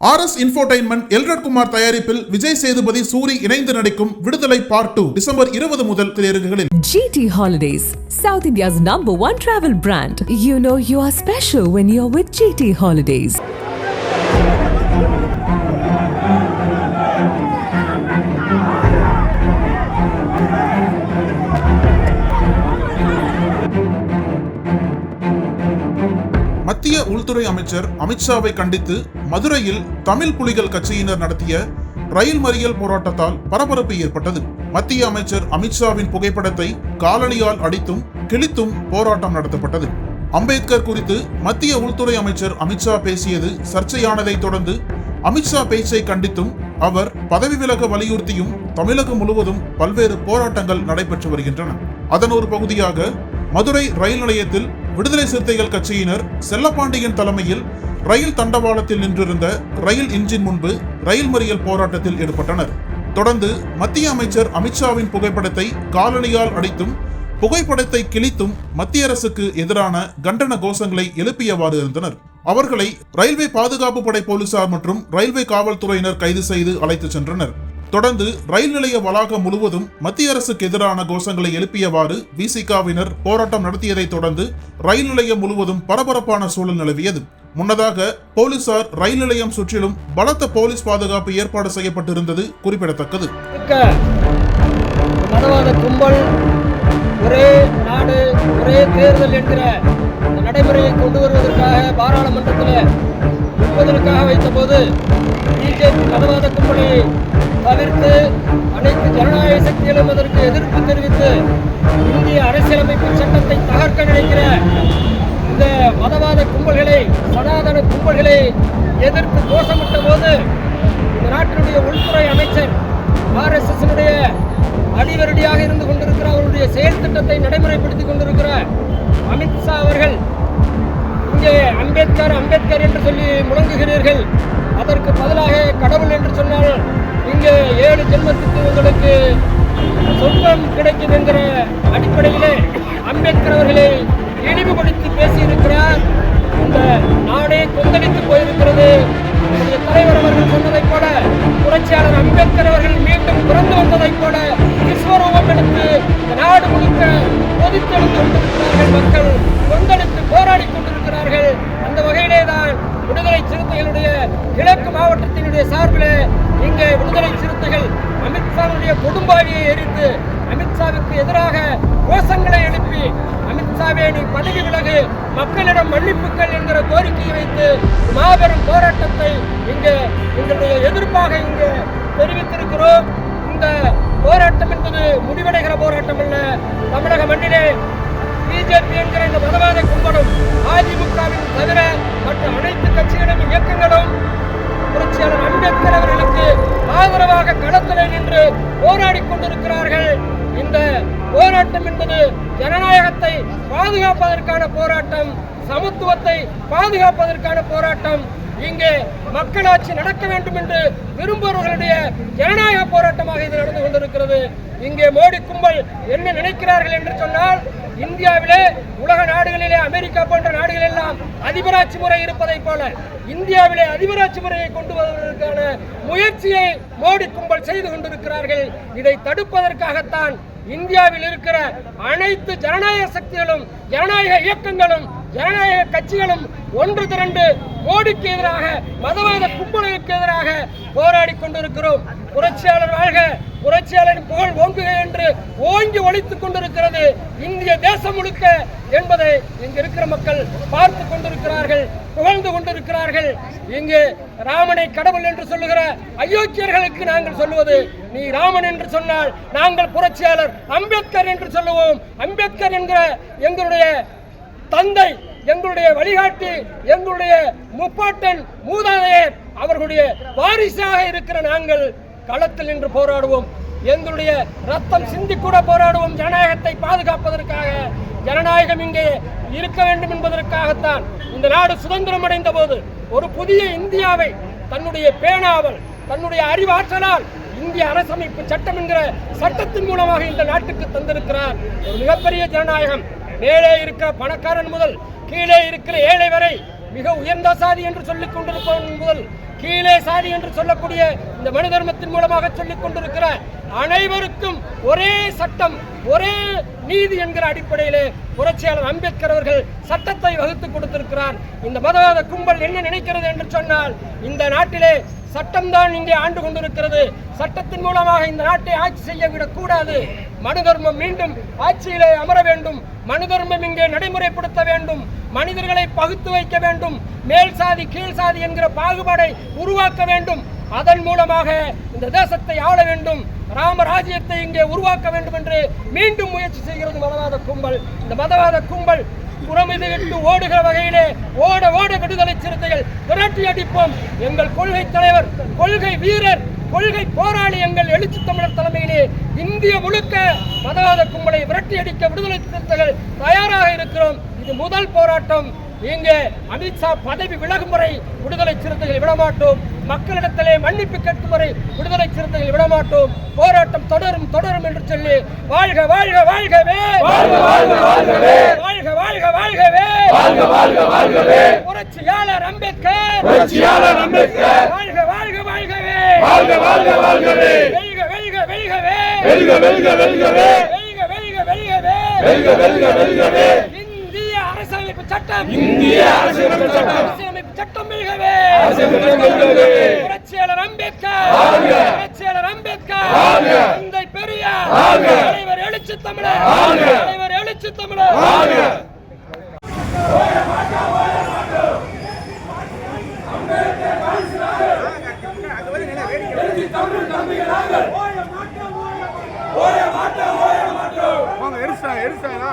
R S infotainment Elred தயாரிப்பில் விஜய் சேதுபதி சூரி இணைந்து நடிக்கும் விடுதலை பார்ட் டூ டிசம்பர் இருபது முதல் திரையரங்குகளில் GT holidays South India's number one travel brand you know you are special when you are with GT holidays அமைச்சர் அமித்ஷாவை கண்டித்து மதுரையில் தமிழ் புலிகள் கட்சியினர் நடத்திய ரயில் மறியல் போராட்டத்தால் பரபரப்பு ஏற்பட்டது. மத்திய அமைச்சர் அமித்ஷாவின் புகைப்படத்தை காலணியால் அடித்தும் கிழித்தும் போராட்டம் நடத்தப்பட்டது. அம்பேத்கர் குறித்து மத்திய உள்துறை அமைச்சர் அமித்ஷா பேசியது சர்ச்சையானதை தொடர்ந்து அமித்ஷா பேச்சை கண்டித்தும் அவர் பதவி விலக வலியுறுத்தியும் தமிழகம் முழுவதும் பல்வேறு போராட்டங்கள் நடைபெற்று வருகின்றன. அதன் ஒரு பகுதியாக மதுரை ரயில் நிலையத்தில் விடுதலை சிறுத்தைகள் கட்சியினர் செல்லப்பாண்டியன் தலைமையில் ரயில் தண்டவாளத்தில் நின்றிருந்த ரயில் இன்ஜின் முன்பு ரயில் மறியல் போராட்டத்தில் ஈடுபட்டனர். தொடர்ந்து மத்திய அமைச்சர் அமித்ஷாவின் புகைப்படத்தை காலணியால் அடித்தும் புகைப்படத்தை கிழித்தும் மத்திய அரசுக்கு எதிரான கண்டன கோஷங்களை எழுப்பியவாறு இருந்தனர். அவர்களை ரயில்வே பாதுகாப்பு படை போலீசார் மற்றும் ரயில்வே காவல்துறையினர் கைது செய்து அழைத்துச் சென்றனர். தொடர்ந்து ரயில் நிலைய வளாகம் முழுவதும் மத்திய அரசுக்கு எதிரான கோஷங்களை எழுப்பியவாறு விசிகாவினர் போராட்டம் நடத்தியதைத் தொடர்ந்து ரயில் நிலையம் முழுவதும் பரபரப்பான சூழல் நிலவியது. முன்னதாக போலீசார் ரயில் நிலையம் சுற்றிலும் பலத்த போலீஸ் பாதுகாப்பு ஏற்பாடு செய்யப்பட்டிருந்தது குறிப்பிடத்தக்கது. மதவாத கும்பல் ஒரே நாடு ஒரே தேர்தல் என்கிற நடைமுறையை கொண்டு வருவதற்காக பாராளுமன்றத்தில் முப்பதற்காக வைத்தபோது பிஜேபி மதவாத கும்பலை அரசியலமைப்பு சட்டத்தை தகர்க்க நினைக்கிற இந்த மதவாத கும்பல்களை சனாதன கும்பல்களை எதிர்த்து கோஷமிட்ட போது இந்த நாட்டினுடைய உள்துறை அமைச்சர் ஆர்எஸ்எஸ்னுடைய அடிவரடியாக இருந்து கொண்டிருக்கிற அவருடைய செயல் திட்டத்தை நடைமுறைப்படுத்திக் கொண்டிருக்கிற அமித்ஷா அவர்கள் இங்கே அம்பேத்கர் அம்பேத்கர் என்று சொல்லி முழங்குகிறீர்கள். அதற்கு பதிலாக கடவுள் என்று சொன்னால் புரட்சியாளர் அம்பேத்கர் அவர்கள் மீண்டும் பிறந்து வந்ததைப் போல விஸ்வரூபம் எடுத்து நாடு முழுக்க கொதித்தெழுந்து கொண்டிருக்கிறார்கள். மக்கள் கொந்தளித்து போராடி கொண்டிருக்கிறார்கள். அந்த வகையிலே தான் விடுதலை சிறுத்தைகளுடைய கிழக்கு மாவட்டத்தினுடைய சார்பில் இங்கே விடுதலை சிறுத்தைகள் அமித்ஷாவுடைய கொடும்பாவியை எரித்து அமித்ஷாவுக்கு எதிராக கோஷங்களை எழுப்பி அமித்ஷாவே நீ பதவி மக்களிடம் மன்னிப்புக்கள் என்கிற கோரிக்கையை வைத்து மாபெரும் போராட்டத்தை இங்கே எங்களுடைய எதிர்ப்பாக இங்கே தெரிவித்திருக்கிறோம். இந்த போராட்டம் என்பது முடிவடைகிற போராட்டம் அல்ல. தமிழக மண்ணிலே பிஜேபி என்கிற இந்த மதவாத கும்பலும் அதிமுகவின் தவிர மற்ற அனைத்து கட்சிகளும் இயக்கங்களும் புரட்சியாளர் அம்பேத்கர் அவர்களுக்கு ஆதரவாக களத்தில் நின்று போராடி கொண்டிருக்கிறார்கள். இந்த போராட்டம் என்பது ஜனநாயகத்தை பாதுகாப்பதற்கான போராட்டம் சமத்துவத்தை பாதுகாப்பதற்கான போராட்டம். இங்கே மக்களாட்சி நடக்க வேண்டும் என்று விரும்புபவர்களுடைய ஜனநாயக போராட்டமாக இது நடந்து கொண்டிருக்கிறது. இங்கே மோடி கும்பல் என்ன நினைக்கிறார்கள் என்று சொன்னால் இந்தியாவிலே உலக நாடுகளிலே அமெரிக்கா போன்ற நாடுகள் எல்லாம் அதிபராட்சி முறை இருப்பதைப் போல இந்தியாவிலே அதிபராட்சி முறையை கொண்டு வருவதற்கான முயற்சியை மோடி கும்பல் செய்து கொண்டிருக்கிறார்கள். இதை தடுப்பதற்காகத்தான் இந்தியாவில் இருக்கிற அனைத்து ஜனநாயக சக்திகளும் ஜனநாயக இயக்கங்களும் ஜனநாயக கட்சிகளும் ஒன்று திரண்டு மோடிக்கு எதிராக மதவாத கும்பலுக்கு எதிராக போராடி கொண்டிருக்கிறோம். புரட்சியாளர் வாழ்க புரட்சியாளரின் புகழ் ஓங்குக என்று ஓங்கி ஒழித்துக் கொண்டிருக்கிறது இந்திய தேசம் முழுக்க என்பதை இங்கு இருக்கிற மக்கள் பார்த்து கொண்டிருக்கிறார்கள் புகழ்ந்து கொண்டிருக்கிறார்கள். இங்கு ராமனை கடவுள் என்று சொல்லுகிற அயோக்கியர்களுக்கு நாங்கள் சொல்லுவது நீ ராமன் என்று சொன்னால் நாங்கள் புரட்சியாளர் அம்பேத்கர் என்று சொல்லுவோம். அம்பேத்கர் என்கிற எங்களுடைய தந்தை எங்களுடைய வழிகாட்டி எங்களுடைய முப்பாட்டன் மூதாதையர் அவர்களுடைய வாரிசாக இருக்கிற நாங்கள் களத்தில் நின்று போராடுவோம். எங்களுடைய ரத்தம் சிந்தி கூட போராடுவோம். ஜனநாயகத்தை பாதுகாப்பதற்காக ஜனநாயகம் இங்கே இருக்க வேண்டும் என்பதற்காகத்தான் இந்த நாடு சுதந்திரம் அடைந்த போது ஒரு புதிய இந்தியாவை தன்னுடைய பேணாவல் தன்னுடைய அறிவாற்றலால் இந்திய அரசமைப்பு சட்டம் என்கிற சட்டத்தின் மூலமாக இந்த நாட்டுக்கு தந்திருக்கிறார். ஒரு மிகப்பெரிய ஜனநாயகம். மேலே இருக்கிற பணக்காரன் முதல் கீழே இருக்கிற ஏழை வரை மிக உயர்ந்த சாதி என்று சொல்லிக் கொண்டிருப்பவன் முதல் கீழே சாதி என்று சொல்லக்கூடிய இந்த மனு தர்மத்தின் மூலமாக சொல்லிக் கொண்டிருக்கிற அனைவருக்கும் ஒரே சட்டம் ஒரே நீதி என்கிற அடிப்படையிலே புரட்சியாளர் அம்பேத்கர் அவர்கள் சட்டத்தை வகுத்து கொடுத்திருக்கிறார். இந்த மதவாத கும்பல் என்ன நினைக்கிறது என்று சொன்னால் இந்த நாட்டிலே சட்டம்தான் இங்கே ஆண்டு கொண்டிருக்கிறது. சட்டத்தின் மூலமாக இந்த நாட்டை ஆட்சி செய்ய விடக்கூடாது மனு தர்மம் மீண்டும் ஆட்சியிலே அமர வேண்டும். மனு தர்மம் இங்கே நடைமுறைப்படுத்த வேண்டும். மனிதர்களை பகுத்து வைக்க வேண்டும். மேல் சாதி கீழ் சாதி என்கிற பாகுபாடை உருவாக்க வேண்டும். அதன் மூலமாக இந்த தேசத்தை ஆள வேண்டும். ராமராஜ்யத்தை இங்கே உருவாக்க வேண்டும் என்று மீண்டும் முயற்சி செய்கிறது மதவாத கும்பல். இந்த மதவாத கும்பல் புறமிதுகிட்டு ஓடுகிற வகையிலே ஓட ஓட விடுதலை சிறுத்தைகள் விரட்டி அடிப்போம். எங்கள் கொள்கை தலைவர் கொள்கை வீரர் கொள்கை போராளி எங்கள் எழுச்சி தமிழர் தலைமையிலே இந்திய முழுக்க மதவாத கும்பலை விரட்டி அடிக்க விடுதலை சிறுத்தைகள் தயாராக இருக்கிறோம். இது முதல் போராட்டம். இங்கே அமித்ஷா பதவி விலகும் வரை விடுதலை சிறுத்தைகள் விடமாட்டோம். மக்களிடத்திலே மன்னிப்பு கேட்கும் வரை விடுதலை சிறுத்தைகள் விடமாட்டோம். போராட்டம் தொடரும் தொடரும் என்று சொல்லி வாழ்க வாழ்க வாழ்கவே! வாழ்க வாழ்க வாழ்கவே! வாழ்க வாழ்க வாழ்கவே! வாழ்க வாழ்க வாழ்கவே! புரட்சியாளர் அம்பேத்கர்! புரட்சியாளர் அம்பேத்கர்! வாழ்க வாழ்க வாழ்கவே! வாழ்க வாழ்க வாழ்கவே! வெல்க வெல்க வெல்கவே! வெல்க வெல்க வெல்கவே! வெல்க வெல்க வெல்கவே! வெல்க வெல்க வெல்கவே! அரசியலமைப்பு சட்டம். இந்திய அரசியலமைப்பு சட்டம். அரசியலமைப்பு சட்டம் வெல்கவே புரட்சியாளர் அம்பேத்கர். புரட்சியாளர் அம்பேத்கர். தந்தை பெரியார். தலைவர் எழுச்சி தமிழர். தலைவர் எழுச்சி தமிழர். வாங்க எரிச்சாங்க எரிச்சாங்களா